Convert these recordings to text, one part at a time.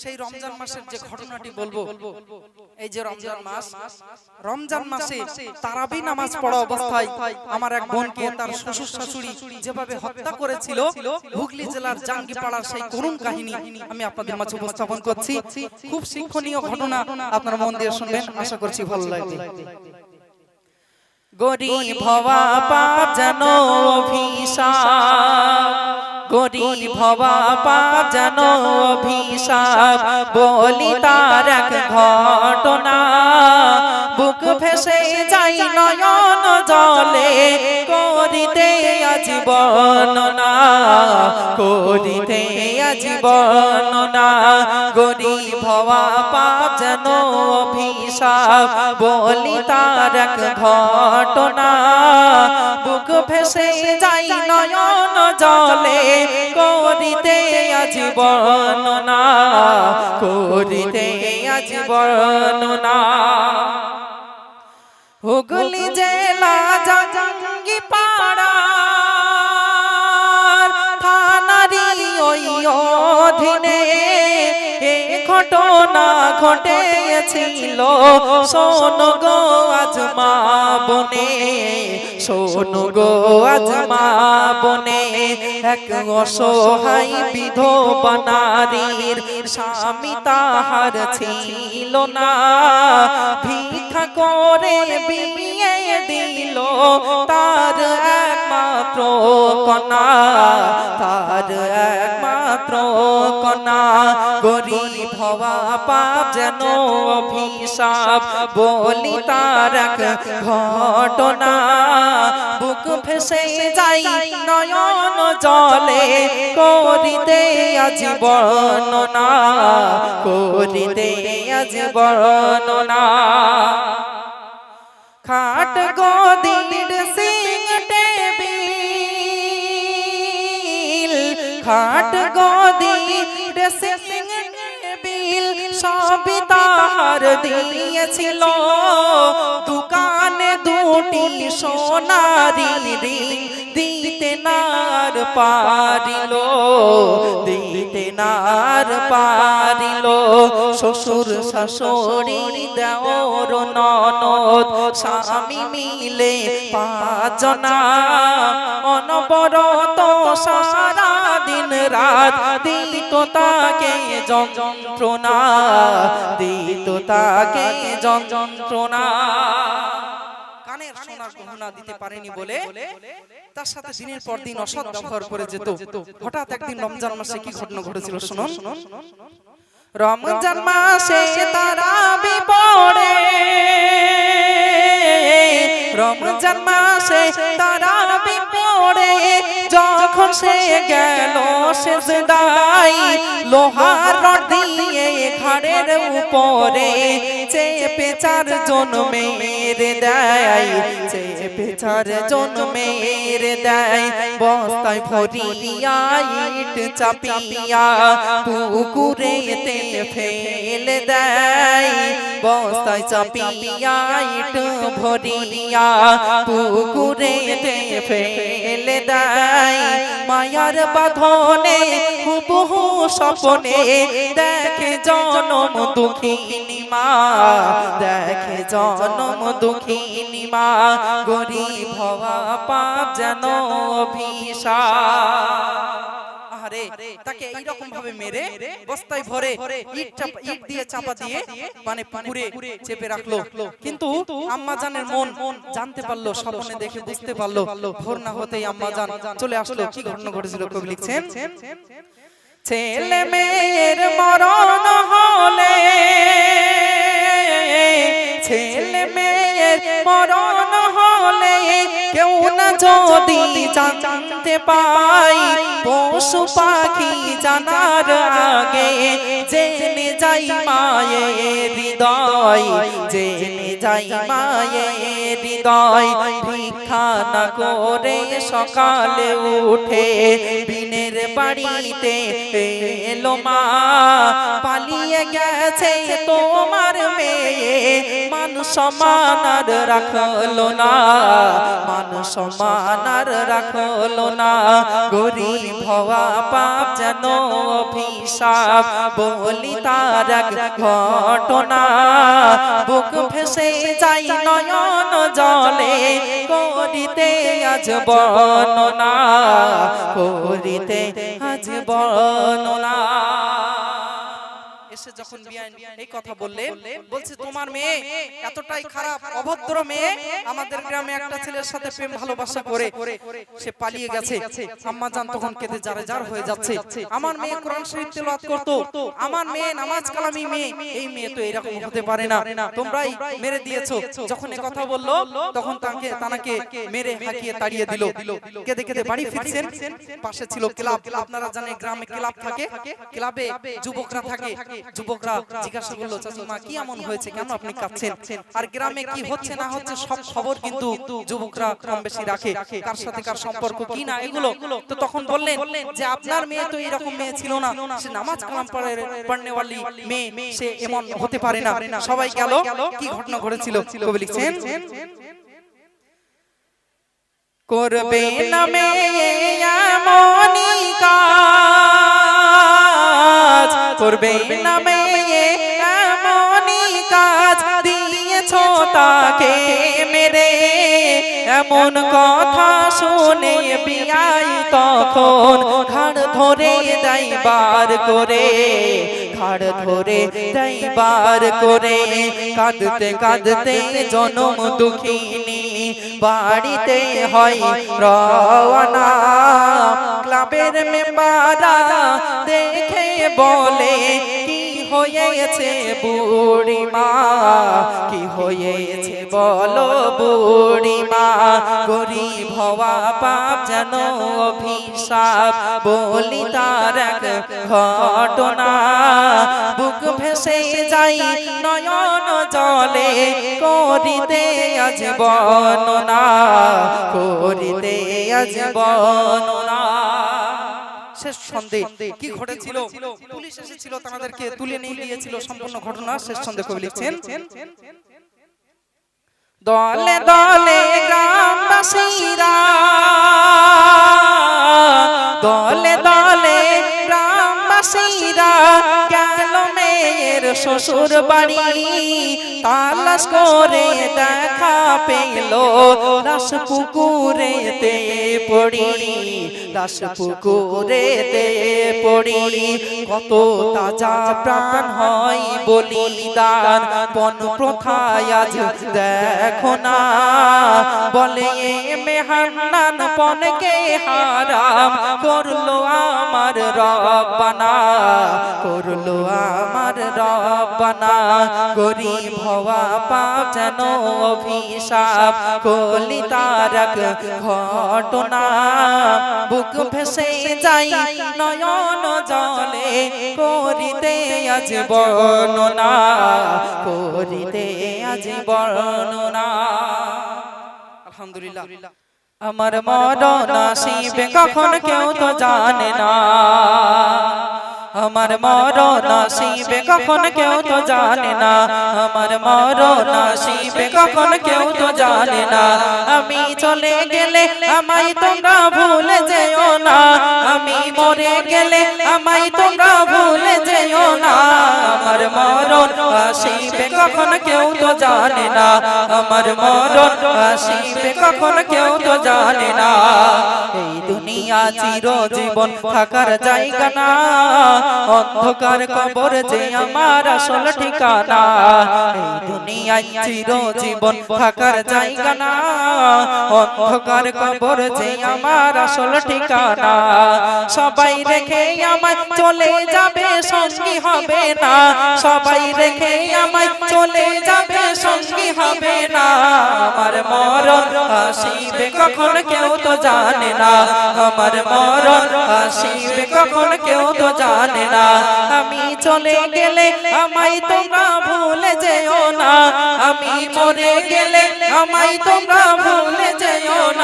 সেই রমজান মাসের যে ঘটনাটি বলব এই যে রমজান মাস রমজান মাসে তারাবি নামাজ পড়া অবস্থায় আমার এক বোনকে তার শ্বশুর শাশুড়ি যেভাবে হত্যা করেছিল হুগলি জেলার জাঙ্গিপাড়ার সেই করুণ কাহিনী আমি আপনাদের মাঝে উপস্থাপন করছি। খুব শিক্ষণীয় ঘটনা আপনারা মন দিয়ে শুনবেন আশা করছি ভালো লাগবে। গরিব হওয়া পাপ যেন অভিশাপ। হওয়া পাপ যেন অভিশাপ বলি তার এক ঘটনা বুক ভেসে যাই নয়ন জলে করিতে আজীবন না করিতে আজীবন না হওয়া পাপ যেন অভিশাপ বলি তার ঘটনা। বুক ভেসে যাই নয়ন জলে, করিতে আজীবন না করিতে আজীবন না হুগলি জেলা জাঙ্গি পাড়া থানারি ওই অধীনে ঘটনা ঘটেছিল। সোন গো আজ মা বনে, শোন গো আজ মা বনে, এক অসহায় বিধবা নারীর স্বামী তাহার ছিল না। ভিক্ষা করে বিয়ে দিল। তার একমাত্র কনা তার একমাত্র কনা গরিব হওয়া পাপ যেন অভিশাপ বলি তার ঘটনা। বুক ভেসে যাই নয়ন জলে করিতে আজ বর্ণনা, করিতে আজ বর্ণনা। খাট গদির সিং টেবিল, খাট গদির সিং টেবিল, সবই দিয়েছিল। দোকানে দুটি সোনারি রিং দিতে নার পারিল, দিতে নার পারিল। শ্বশুর শাশুড়ি দেওর ননদ, স্বামী মিলে পাঁচনা। অনবরত সারা দিন রাত দিত তাকে যন্ত্রণা, দিত তাকে যন্ত্রণা। কানের সোনার গহনা দিতে পারেনি বলে তার সাথে দিনের পর দিন অসৎ ব্যবহার করে যেত। হঠাৎ একদিন রমজান মাসে কি ঘটনা ঘটেছিল শুনুন? রমজান মাসে তারা বিপড়ে রমজান মাসে তারা বিপড়ে যখন সে গেল সে দাই লোহার রড দিয়ে ঘাড়ের উপরে চেপে চার জন মেরে দেয়, চেপে চার জন মেরে দেয়, বস্তায় ভরিয়া ইট চাপিয়া পুকুরেতে ফেলে দেয়, বস্তায় চাপিয়া ইট ভরিয়া পুকুরেতে ফেলে দেয় মায়ার বাঁধনে হুবহু স্বপনে দেখে জনম দুঃখিনী মা, দেখে জনম দুঃখিনী মা, গরিব হওয়া পাপ যেন অভিশাপ। আহারে তাকে এইরকম ভাবে মেরে বস্তায় ভরে ইট ইট দিয়ে চাপা দিয়ে মানে পুকুরে চেপে রাখল। কিন্তু আম্মা জানের মন জানতে পারল স্বপ্নে দেখে বুঝতে পারল। ভোর না হতেই আম্মা জান চলে আসলো। কি ঘটনা ঘটেছিল কবি লিখছেন? ছেলে মেয়ের মরণ হলে ছেলে মেয়ের মরণ হলে কেউ না যদি জানতে পাই পশু পাখি জানার আগে জেনে যাই মায়ের হৃদয়, জেনে যাই মায়ের হৃদয়। ভিক্ষা না করে সকালে উঠে বিনের বাড়িতে এলো মা, পালিয়ে গেছে তোমার মেয়ে। মানুষ সমান রাখল না, মান সমান আর রাখল না। গরিব হওয়া পাপ যেন অভিশাপ বলি তার ঘটনা। বুক ভেসে যাই নয়ন জলে, করিতে আজ বর্ণনা, করিতে আজ বর্ণনা। এসে যখন বিয়ান এই কথা বললে বলছে তোমার মেয়ে এতটাই খারাপ অভদ্র মেয়ে আমাদের গ্রামে একটা ছেলের সাথে প্রেম ভালোবাসা করে সে পালিয়ে গেছে আম্মা জান তখন কেঁদে যারে যার হয়ে যাচ্ছে আমার মেয়ে কোরআন শরীফ তেলাওয়াত করত আমার মেয়ে নামাজ কালামি মেয়ে এই মেয়ে তো এরকম হতে পারে না তোমরাই মেরে দিয়েছ যখন এই কথা বলল তখন তাকে তানাকে মেরে হাঁকিয়ে তাড়িয়ে দিল কেঁদে কেঁদে বাড়ি ফিরছেন পাশে ছিল ক্লাব আপনারা জানেন গ্রামে ক্লাব থাকে ক্লাবে যুবকরা থাকে যুবকরা জিজ্ঞাসা করল চাচুমা কি এমন হয়েছে? কেন আপনি কাঁদছেন? আর গ্রামে কি হচ্ছে না হচ্ছে সব খবর কিন্তু যুবকরা কম বেশি রাখে। কার সাথে কার সম্পর্ক, কি না, এগুলো তো তখন বললেন যে, আপনার মেয়ে তো এরকম মেয়ে ছিল না। সে নামাজ কালাম পড়ে, পড়নেওয়ালি মেয়ে, সে এমন হতে পারে না। সবাই গেল, কি ঘটনা ঘটেছিল? কবি লিখছেন, করবে না মেয়ে, এমনই কাজ। করবে না মেয়ে এমনই কাজ দিয়েছ তাকে মেরে। এমন কথা শুনে বিয়াই তখন ঘাড় ধরে দেয় বার করে, ঘাড় ধরে দেয় বার করে। কাঁদতে কাঁদতে জনম দুঃখিনী বাড়িতে হয় রওয়ানা। ক্লাবের মেম্বারা দেখে বলে হয়েছে বুড়ি মা কি হয়েছে বলো বুড়িমা? গরিব হওয়া পাপ যেন অভিশাপ। বলি তার এক ঘটনা। বুক ভেসে যাই নয়ন জলে। করিতে আজ বর্ণনা করিতে আজ বর্ণনা শেষ সন্ধে কি ঘটেছিল? পুলিশ এসেছিল তাদেরকে তুলে নিয়ে গিয়েছিল সম্পূর্ণ ঘটনা শেষ সন্ধে কবি লিখছেন। দলে দলে গ্রামবাসীরা দলে দলে গ্রামবাসীরা গেল মেয়ের শ্বশুর বাড়ি তালাশ করে দেখা পেল। রাস পুকুরেতে পড়ি, রাস পুকুরেতে পড়ি। কত তাজা প্রাণ হয় বলিদান পন প্রথায় আজ দেখো না। বলে মেহান্নান পনকে হারাম করল আমার রব্বানা, করল আমার রব্বানা। গরিব হওয়া পাপ যেন অভিশাপ কলি তারক ঘটনা। বুক ভেসে যাই নয়ন জলে করিতে আজ বর্ণনা করিতে আজ বর্ণনা। আলহামদুলিল্লাহ। আমার মরণ আসিবে কখন কেউ তো জানে না। আমার মরণ আসিবে কখন কেউ তো জানে না। আমার মরণ আসিবে কখন কেউ তো জানে না। আমি চলে গেলে আমায় তোমরা ভুলে যেও না। আমি মরে গেলে আমায় তোমরা ভুলে যেও না। আমার মরণ আসিবে কখন কেউ তো জানে না। আমার মরণ আসিবে কখন কেউ তো জানে দুনিয়া চির জীবন থাকার জায়গা না। অন্ধকার কবর যে আমার আসল ঠিকানা, এই দুনিয়ায় চির জীবন থাকার জায়গা না। অন্ধকার কবর যে আমার আসল ঠিকানা, সবাই রেখে আমায় চলে যাবে, সঙ্গী হবে না। সবাই রেখে আমায় চলে যাবে সঙ্গী হবে না। আমার মরণ আসিবে কখন কেউ তো জানে না। আমার মরণ আসিবে কখন কেউ তো জানে না। আমি চলে গেলে আমায় তোমরা ভুলে যেও না। আমি মরে গেলে আমায় তোমরা ভুলে যেও না।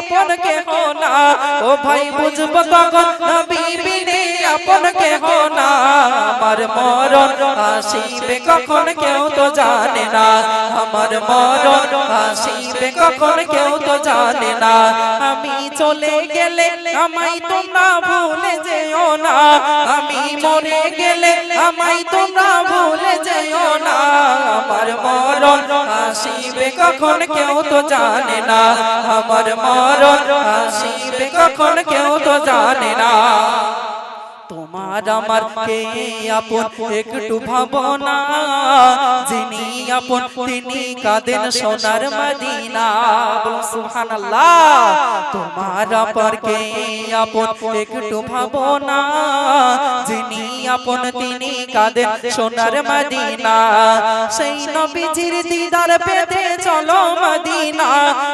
বিনে কে হো না। ও ভাই বুঝব তখন নবী বিনে আপন কেহ না, আমার মরণ আসিবে কখন কেউ তো জানে না। আমার মরণ আসিবে কখন কেউ তো জানে না। আমি চলে গেলে আমায় তোমরা ভুলে যেও না। আমি মরে গেলে আমায় তোমরা ভুলে যেও না। আমার মরণ আসিবে কখন কেউ তো জানে না। আমার মরণ আসিবে কখন কেউ তো জানে না। তোমার আমার কে আপন একটু ভাবনা। যিনি আপন, তিনি কাঁদেন সোনার মদিনা। সুবহানাল্লাহ। তোমার আপন কে আপন একটু ভাবনা। যিনি আপন, তিনি কাঁদেন সোনার মদিনা। সেই নবীজির দিদার পেতে চলো মদিনা।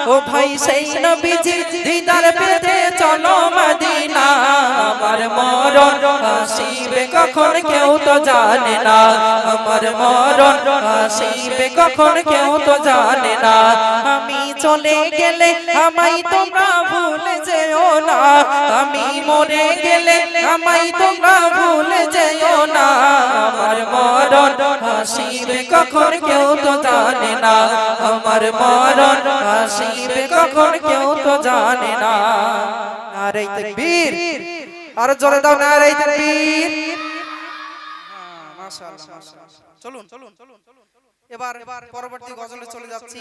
ও ভাই, সেই নবীজির দিদার পেতে চলো মদিনা। আমার মরণ আসিবে কখন কেউ তো জানে না। আমার মরণ আসিবে কখন কেউ তো জানে না। আমি চলে গেলে আমায় তোমরা ভুলে যেও না। আমি মরে গেলে আমায় তোমরা ভুলে যেও না। আমার মরণ আসিবে কখন কেউ তো জানে না। আমার মরণ আসিবে কখন কেউ তো জানে না। আর তাকবীর। আর জোরে দাও না এই তাকবীর মাশাআল্লাহ চলুন চলুন চলুন। এবার পরবর্তী গজলে চলে যাচ্ছি।